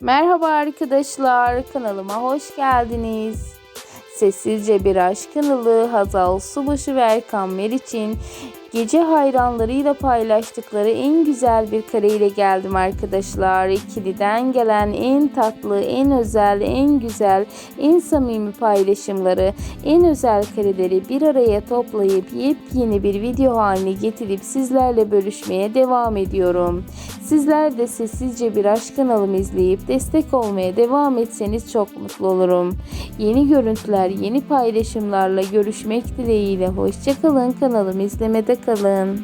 Merhaba arkadaşlar, kanalıma hoş geldiniz. Sessizce Bir Aşk kanalı Hazal Subaşı ve Erkan Meriç'in gece hayranlarıyla paylaştıkları en güzel bir kareyle geldim arkadaşlar. İkiliden gelen en tatlı, en özel, en güzel, en samimi paylaşımları, en özel kareleri bir araya toplayıp yepyeni bir video haline getirip sizlerle bölüşmeye devam ediyorum. Sizler de sessizce bir aşk kanalımı izleyip destek olmaya devam etseniz çok mutlu olurum. Yeni görüntüler, yeni paylaşımlarla görüşmek dileğiyle. Hoşçakalın kanalımı izlemede kalın.